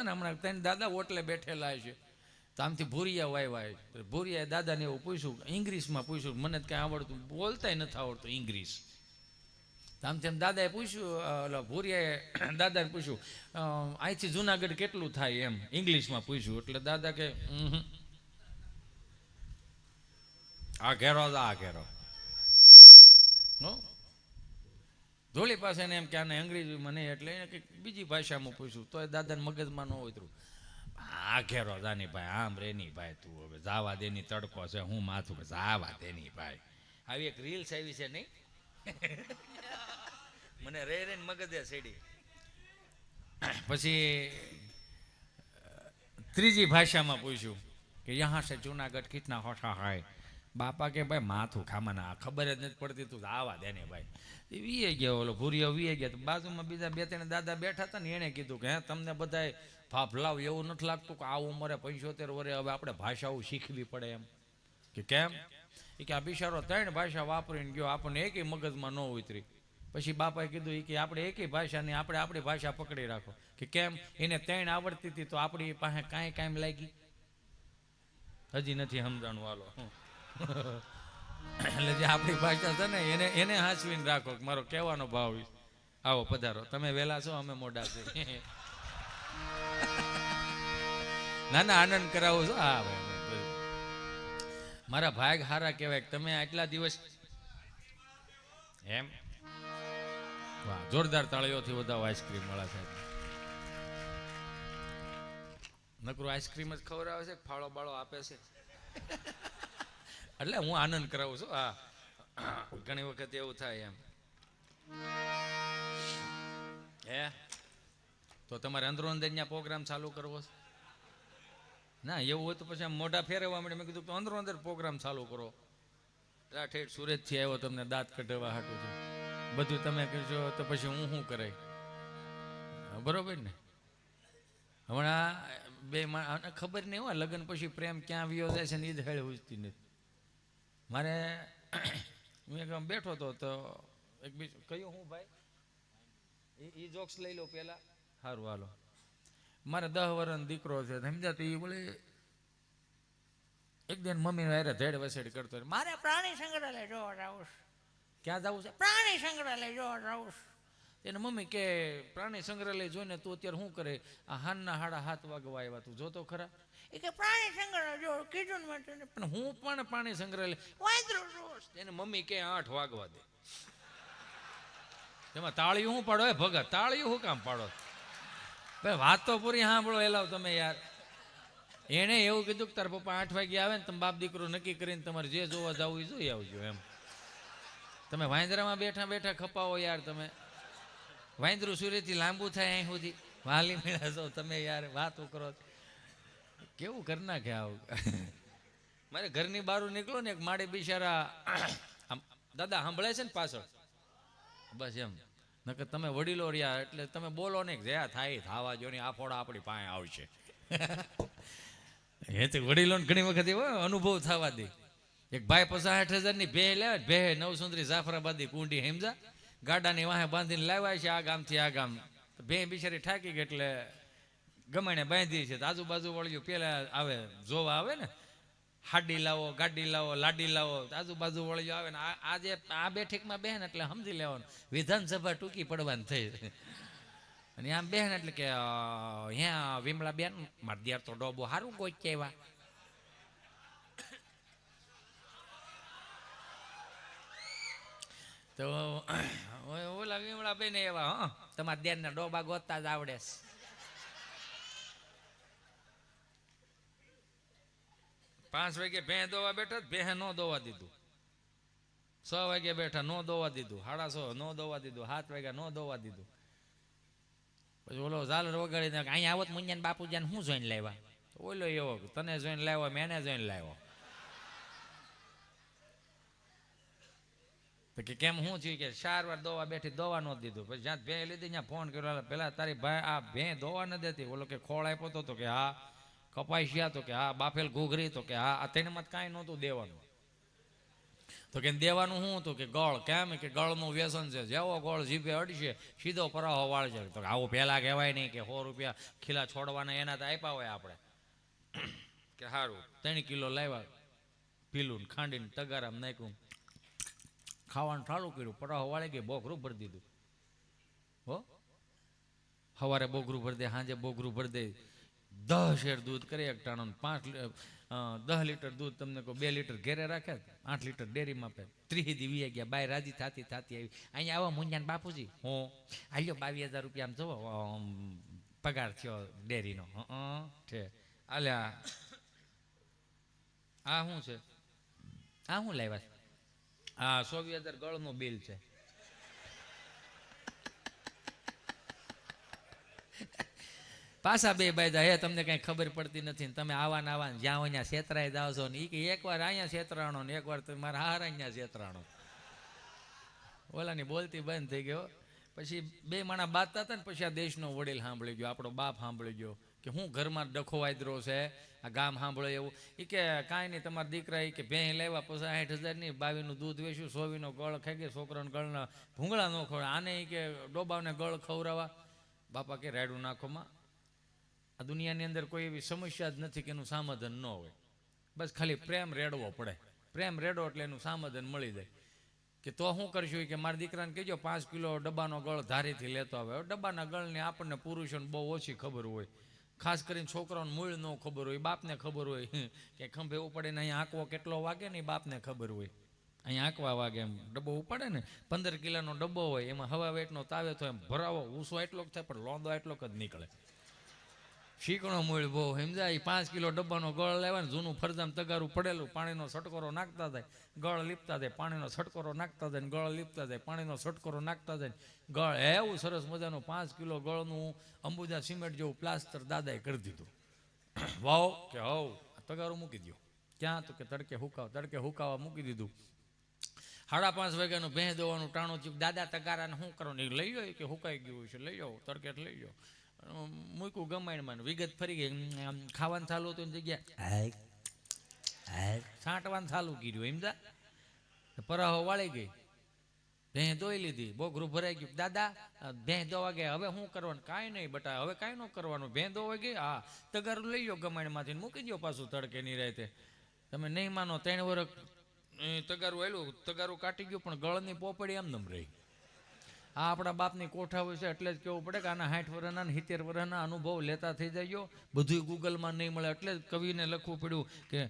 હતા ને હમણાં ત્યાં દાદા ઓટલે બેઠેલા છે. તો આમથી ભૂરિયા વાયવા છે. ભૂરિયાએ દાદાને એવું પૂછ્યું, ઇંગ્લિશમાં પૂછ્યું. મને કાંઈ આવડતું બોલતાય નથી આવડતું ઇંગ્લિશ. આમ તેમ દાદાએ પૂછ્યું ઓલા ભૂરિયાએ દાદાને પૂછ્યું અહીંથી જુનાગઢ કેટલું થાય એમ? ઇંગ્લિશમાં પૂછ્યું. એટલે દાદા કે આ ઘેરો આ ઘેરો. હો? ધોળી પાસે એમ કે આને અંગ્રેજીમાં નહીં એટલે એને કંઈક બીજી ભાષામાં પૂછ્યું. તો એ દાદાને મગજમાં ન ઉતરું આ ઘેરો જાની ભાઈ આમ રેની ભાઈ તું હવે. જાવા દેની તડકો છે, હું માથું કે જાવા દેની ભાઈ આવી એક રીલ્સ આવી છે નહીં? મને રે રે મગજે સેડી. પછી ત્રીજી ભાષામાં પૂછ્યું કે યહાં સે જુનાગઢ કિતના હોઠા હોય બાપા કે ભાઈ, માથું ખામાના ખબર જ નથી પડતી તું આવા દે ને ભાઈ. વીએ ગયો, ઓલો ભૂરીઓ વીએ ગયા બાજુમાં બીજા બે ત્રણ દાદા બેઠા હતા ને, એણે કીધું કે, હે, તમને બધાય ફાફ એવું નથી લાગતું કે આ ઉંમરે પંચોતેર વરે હવે આપણે ભાષાઓ શીખવી પડે એમ. કે કેમ? એ કે આ બિચારો ત્રણ ભાષા વાપરીને ગયો, આપણને એકેય મગજમાં ન ઉતરી. પછી બાપાએ કીધું, એ કે આપણે એકેય ભાષા નહીં, આપણે આપણી ભાષા પકડી રાખો. કે કેમ? એને ત્રણ આવડતી હતી, તો આપણી પાસે કાંઈ કાંઈ લાગી. હજી નથી સમજાણું, હાલો. એટલે જે આપણી ભાષા છે ને, એને એને હાંસવીને રાખો મારો કહેવાનો ભાવ આવો પધારો. તમે વહેલા છો, અમે મોડા છે. ના ના આનંદ કરાવો છો? હા, ભાઈ. મારા ભાગ હારા કહેવાય તમે આટલા દિવસ એમ? વાહ, જોરદાર તાળીઓથી વધાવો આઈસ્ક્રીમ મળે સાહેબ નકરું આઈસ્ક્રીમ જ ખવડાવે છે, ફાળો બાળો આપે છે. એટલે હું આનંદ કરાવું છું. હા ઘણી વખત એવું થાય એમ. હે? તો તમારે અંદરો અંદર ત્યાં પ્રોગ્રામ ચાલુ કરવો ના, એવું હોય તો પછી આમ મોઢા ફેરવવા માટે મેં કીધું તો અંદરો અંદર પ્રોગ્રામ ચાલુ કરો. આ ઠેઠ સુરતથી આવ્યો તમને દાંત કઢવા હાટું છે. બધું તમે કહેશો તો પછી હું શું કરાય? બરોબર ને? હમણાં બે ખબર નહીં હોય, લગ્ન પછી પ્રેમ ક્યાં વ્યો જાય છે ને એ જ હેળ ઉજતી નથી. મારે હું એક બેઠો હતો તો એક બીજું કયું હું ભાઈ? એ જોક્સ લઈ લો પેલા સારું હાલો. મારે દહ વર્ષનો દીકરો છે સમજ્યા તો એ બોલે એક દિન મમ્મી હારે ધેડ વસેડ કરતો. મારે પ્રાણી સંગ્રહાલય જોવા જવું ક્યાં જવું છે? પ્રાણી સંગ્રહાલય જોવા જવું એને મમ્મી કે, પ્રાણી સંગ્રહાલય જોઈને તું અત્યારે શું કરે? આ હાનના હાડા હાથ વાગવા આવ્યા તું. જોતો ખરા? એ કે, પ્રાણી સંગ્રહાલય જો, કીધું ને પણ હું પણ પ્રાણી સંગ્રહાલય વાંદરો જોશ. એને મમ્મી કે, આઠ વાગવા દે. એમાં તાળીયું શું પાડો? એ ભગત તાળીયું હું કામ પાડો? ભાઈ, વાત તો પૂરી સાંભળો, એલાવ તમે યાર. એણે એવું કીધું કે, તારા પપ્પા આઠ વાગે આવે ને, તમે બાપ દીકરો નક્કી કરીને તમારે જે જોવા જવું એ જોઈ આવજો એમ. તમે વાંદરામાં બેઠા બેઠા ખપાવો યાર તમે. વાંદરું સૂર્યથી લાંબુ થાય અહીં સુધી. વાલી મેળા તમે યાર વાતો કરો કેવું કર નાખે આવું? મારે ઘરની બહાર નીકળો ને એક માડે બિચારા દાદા સાંભળે છે ને પાછળ? બસ એમ. નકર તમે વડીલો રહ્યા એટલે તમે બોલો ને જયા થાય થાવા જો ને આ ફોડા આપણી પાસે આવશે. એ તો વડીલોને ઘણી વખત એવો અનુભવ થવા દે. એક ભાઈ પચાસ હજારની ભે લે ભે નવસુંદરી જાફરાબાદી કુંડી હેમજા ગાડાની વાહે બાંધીને લાવ્યા છે આ ગામથી આ ગામ. બે બિચારી થાકી ગઈ એટલે ગમાણે બાંધી છે આજુબાજુ વળ્યું પેલા આવે, જોવા આવે ને, હાડી લાવો, ગાડી લાવો, લાડી લાવો. આજુબાજુ વળ્યું આવે ને, આ આ બેઠકમાં બેન એટલે સમજી લેવાનું. વિધાનસભા ટૂંકી પડવાની થઈ. અને આમ બેન એટલે કે હ્યાં વિમળા બેન મારે દિયાર તો ડોબો સારું કોઈ કહેવા તો ઓલા વિમળા બેન એવા, હા. તમારા દેરના ડોબા ગોતતા જ આવડે પાંચ વાગે ભેં દોવા બેઠા ભેં નો દોવા દીધું. છ વાગે બેઠા નો દોવા દીધું. સાડા છ નો દોવા દીધું. સાત વાગ્યા નો દોવા દીધું. પછી ઓલો ઝાલર વગાડીને અહીંયા આવત મુંજાન બાપુજાને શું જોઈને લાવ્યા? ઓલો એવો તને જોઈને લાવ્યો, મેને જોઈને લાવ્યો? તો કે કેમ શું થયું કે ચાર વાર દોવા બેઠી દોવા નો દીધું. પછી જ્યાં ભે લીધી, ત્યાં ફોન કર્યો. પેલા તારી ભાઈ આ ભે દોવા ન દેતી. ઓલો કે ખોળ આપ્યો તો કે હા કપાઈશિયા તો કે હા, બાફેલ ઘૂઘરી તો કે હા, આ મત કાંઈ નહોતું દેવાનું. તો કે દેવાનું શું હતું કે ગળ, કેમ? કે ગળનું વ્યસન છે. જેવો ગળ જીભે અડશે, સીધો પરાહો વાળશે. તો આવું પહેલાં કહેવાય નહીં કે સો રૂપિયા ખીલા છોડવાના એના તો આપ્યા હોય આપણે. કે સારું ત્રણ કિલો લાવ્યા, પીલું ખાંડીને તગારામ નાખ્યું. ખાવાનું ચાલુ કર્યું પરાહો વાળી ગઈ બોકરું ભરી દીધું. હો? સવારે બોઘરું ભરી દે, સાંજે બોઘરું ભરી દે. દસ શેર દૂધ કરે એક ટાણું, પાંચ દહ લીટર દૂધ તમને કહો, બે લીટર ઘેરે રાખે, આઠ લીટર ડેરીમાં આપે. ત્રીસ દીવી ગયા બાય રાજી થાતી થાતી આવી. અહીંયા આવો મુંજાન બાપુજી. હું? આલ્યો બાવીસ હજાર રૂપિયા આમ જવો પગાર થયો ડેરીનો. છે અલ્યા આ શું છે? આ શું લાવ્યા છે? આ સોવી હજાર ગળનું બિલ છે. પાછા બે બાયદા હે, તમને કઈ ખબર પડતી નથી ને તમે આવા આવા જ્યાં અહીંયા છેતરાઈ જાવ છો ને. એ કે, એકવાર અહીંયા છેતરાણો ને એકવાર તમે મારા હાર અહીંયા છેતરાણો. ઓલાની બોલતી બંધ થઈ ગયો પછી બે માણા બાતતા હતા ને, પછી આ દેશનો વડીલ સાંભળી ગયો, આપણો બાપ સાંભળી ગયો. કે હું ઘરમાં ડખો વાયદરો છે, આ ગામ સાંભળે એવું. એ કે કાંઈ નહીં, તમારા દીકરા એ કે ભેં લેવા પછી સાઠ હજારની બાવીનું દૂધ વેચ્યું, સોવીનો ગળ ખાઈ ગયો છોકરાનો ગળના ભૂંગળા ન ખવડાવે. આને એ કે ડોબાને ગળ ખવડાવવા. બાપા કે રાયડું નાખોમાં આ દુનિયાની અંદર કોઈ એવી સમસ્યા જ નથી કે એનું સામાધન ન હોય. બસ ખાલી પ્રેમ રેડવો પડે. પ્રેમ રેડો એટલે એનું સમાધાન મળી જાય. કે તો શું કરશું? કે મારા દીકરાને કહેજો, પાંચ કિલો ડબ્બાનો ગળ ધારીથી લેતો આવે. ડબ્બાના ગળને આપણને પુરુષોને બહુ ઓછી ખબર હોય. ખાસ કરીને છોકરાઓને મૂળ ન ખબર હોય, બાપને ખબર હોય. કે ખંભે ઉપાડીને અહીંયા આંકવો કેટલો વાગે ને બાપને ખબર હોય. અહીંયા આંકવા વાગે એમ. ડબ્બો ઉપાડે ને, પંદર કિલોનો ડબ્બો હોય, એમાં હવા વેટનો તાવે તો એમ ભરાવો. ઊંસો એટલો જ થાય, પણ લોંદો એટલો જ નીકળે. શીકણો મૂળ બહુ, સમજાય? પાંચ કિલો ડબ્બાનો ગળ લેવા ને જૂનું ફરજામ તગારું પડેલું, પાણીનો છટકોરો નાખતા જાય. ગળ લીપતા જાય, પાણીનો છટકોરો નાખતા જાય ને ગળ લીપતા જાય, પાણીનો છટકોરો નાખતા જાય ગળ. એવું સરસ મજાનું પાંચ કિલો ગળનું અંબુજા સિમેન્ટ જેવું પ્લાસ્ટર દાદાએ કરી દીધું. વાવ, કે હવ તગારું મૂકી દો ક્યાં તો કે તડકે હુકાવ, તડકે હુકાવા મૂકી દીધું. સાડા પાંચ વાગ્યાનું ભેં દેવાનું ટાણું ચીપ દાદા તગારાને શું કરો એ લઈ જાઓ કે હુકાઈ ગયું છે? લઈ જાઓ તડકે લઈ જાઓ મૂક્યું ગમાયણમાં. વિગત ફરી ગઈ. આમ ખાવાનું ચાલુ હતું એની જગ્યા છાંટવાનું ચાલુ કર્યું એમ જા. પરાહો વાળી ગઈ. ભેં ધોઈ લીધી. બોઘરું ભરાઈ ગયું. દાદા ભેં ધોવા ગયા. હવે શું કરવાનું? કાંઈ નહીં બટા હવે કાંઈ ન કરવાનું. ભેં ધોવા ગઈ. હા તગારું લઈ જાઓ ગમાણમાંથી મૂકી દો પાછું તડકે ની રાતે. તમે નહીં માનો ત્રણ વર્ષ તગારું આવેલું તગારું કાઢી ગયું પણ ગળની પોપડી એમ નમ રહી. આ આપણા બાપની કોઠા હોય છે એટલે જ કેવું પડે કે આના સાઠ વર્ષના ને સિત્તેર વર્ષના અનુભવ લેતા થઈ જાય. બધું ગૂગલમાં નહીં મળે એટલે જ કવિને લખવું પડ્યું કે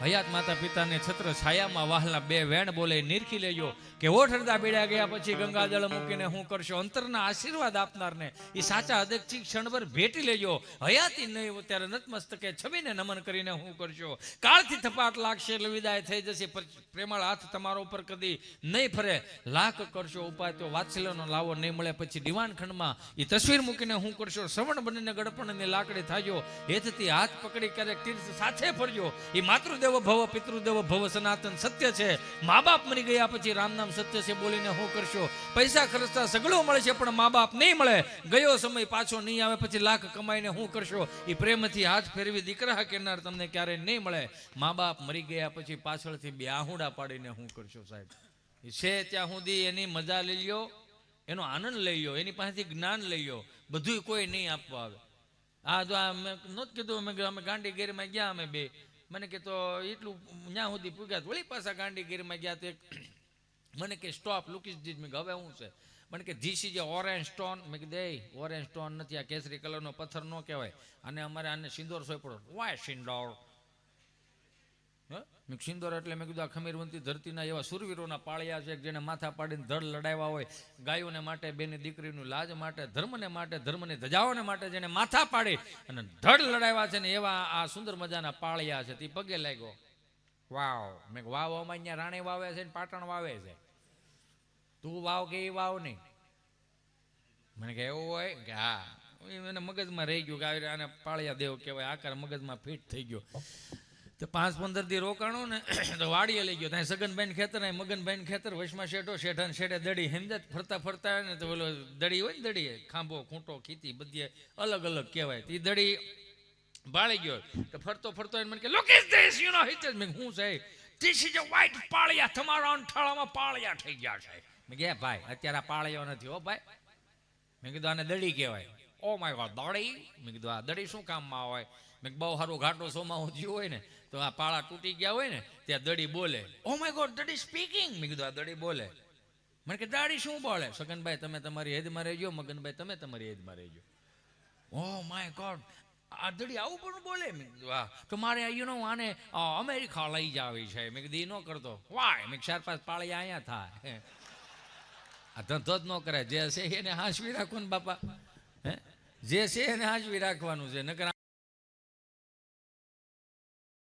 હયાત માતા પિતાને છત્ર છાયામાં વાહલા બે વેણ બોલે નિરખી લેજો કે ઓઠરતા પીડ્યા ગયા પછી ગંગાજળ મૂકીને હું કરશો? અંતરના આશીર્વાદ આપનારને. એ સાચા અધ્યક્ષી ક્ષણભર ભેટી લેજો. હયાતી નહીં ત્યારે નતમસ્તકે છબીને નમન કરીને હું કરશો? કાળથી થપાટ લાગશે એટલે વિદાય થઈ જશે. પ્રેમાળ હાથ તમારો ઉપર કદી નહીં ફરે. લાખ કરશો ઉપાય તો વાત્સલ્યનો લાવો નહીં મળે. પછી દિવાન ખંડમાં એ તસવીર મૂકીને હું કરશો? શ્રવણ બનીને ગડપણની લાકડી થાજો. હેથથી હાથ પકડી ક્યારેક તીર્થ સાથે ફરજો. એ માતૃદેવ ભવ, પિતૃદેવ ભવ, સનાતન સત્ય છે. મા બાપ મરી ગયા પછી રામ નામ સત્ય છે બોલીને હું કરશો? પૈસા ખર્ચતા સગળો મળે છે, પણ મા બાપ નહીં મળે. ગયો સમય પાછો નહીં આવે, પછી લાખ કમાઈને હું કરશો? એ પ્રેમથી હાથ ફેરવી દીકરા કેનાર તમને ક્યારેય નહીં મળે. મા બાપ મરી ગયા પછી પાછળથી બે આહુડા પાડીને હું કરશો સાહેબ? છે ત્યાં સુધી એની મજા લઈ લ્યો, એનો આનંદ લઈ લ્યો, એની પાસેથી જ્ઞાન લઈ લો બધું કોઈ નહીં આપવા આવે. આ જો મેં નહોતું કીધું, અમે અમે ગાંડી ગેરમાં ગયા અમે બે. મને કે તો એટલું ત્યાં સુધી પૂગ્યા વળી પાછા ગાંડી ગીરમાં ગયા તો મને કે સ્ટોપ લુકીસ દીજ મેં હવે શું છે? મને કે, ધીસ ઇઝ ઓરેન્જ સ્ટોન મેં કીધું, એ ઓરેન્જ સ્ટોન નથી, આ કેસરી કલરનો પથ્થર ન કહેવાય. અને અમારે આને સિંદોર સોય પડો વાય સિંદોર. હે? મેં સિંદોર એટલે મેં કીધું આ ખમીરવંતી ધરતીના એવા સુરવીરોના પાળિયા છે જેને માથા પાડીને ધડ લડાવ્યા હોય. ગાયોને માટે, બેની દીકરીનું લાજ માટે, ધર્મને માટે, ધર્મની ધજાઓને માટે જેને માથા પાડી અને ધડ લડાવ્યા છે ને એવા આ સુંદર મજાના પાળિયા છે. તે પગે લાગ્યો. વાવ. મેં વાવ અમારે અહીંયા રાણી વાવે છે ને પાટણ વાવે છે. તું વાવ કે એ વાવ નહીં? મને કે, એવું હોય? કે, હા. એને મગજમાં રહી ગયું કે આને પાળિયા દેવ કહેવાય. આકાર મગજમાં ફિટ થઈ ગયો. તો પાંચ પંદર દી રોકાણો ને, તો વાડીએ લઈ ગયો. ત્યાં સગનભાઈ ખેતર, અહીં મગનભાઈ ખેતર, વશમાં શેઠો, શેઠાને શેઠે દડી હેમદત ફરતા ફરતા ને તો ઓલો દડી હોય ને દડી, ખાંભો, ખૂંટો, ખીતી, બધી અલગ અલગ કહેવાય. તે દડી બાળી ગયો. તો ફરતો ફરતો એને મને કે, લોકેશ દેશ યુ નો હિત મેં હું છે? ધીસ ઇઝ અ વ્હાઇટ પાળિયા, તમારા અંઠાળામાં પાળિયા થઈ ગયા છે. મેં કે ભાઈ, અત્યારે આ પાળિયો નથી હો ભાઈ. મેં કીધું, આને દડી કહેવાય. ઓ માય ગોડ દડી? મેં કીધું, આ દડી શું કામમાં હોય બહુ સારો ઘાટો સોમાં થયું હોય ને, તો આ પાળા તૂટી ગયા હોય ને, ત્યાં દડી બોલે. ઓ માય ગોડ દડી સ્પીકિંગ મેં કીધું, આ દડી બોલે. મને કે, દાડી શું બોલે? સગનભાઈ, તમે તમારી હેદમાં રહેજો, મગનભાઈ, તમે તમારી હેદમાં રહેજો. ઓ માય ગોડ આ દડી આવું પણ બોલે? મેં તો મારે યુ નો આને અમેરિકા લઈ જાવી છે. મેં કીધું ન કરતો. વાય મેં ચાર પાંચ પાળી અહીંયા થાય. આ ધંધો જ ન કરે, જે છે એને હાંસવી રાખવાનું, બાપા. હે? જે છે એને હાંસવી રાખવાનું છે, નકર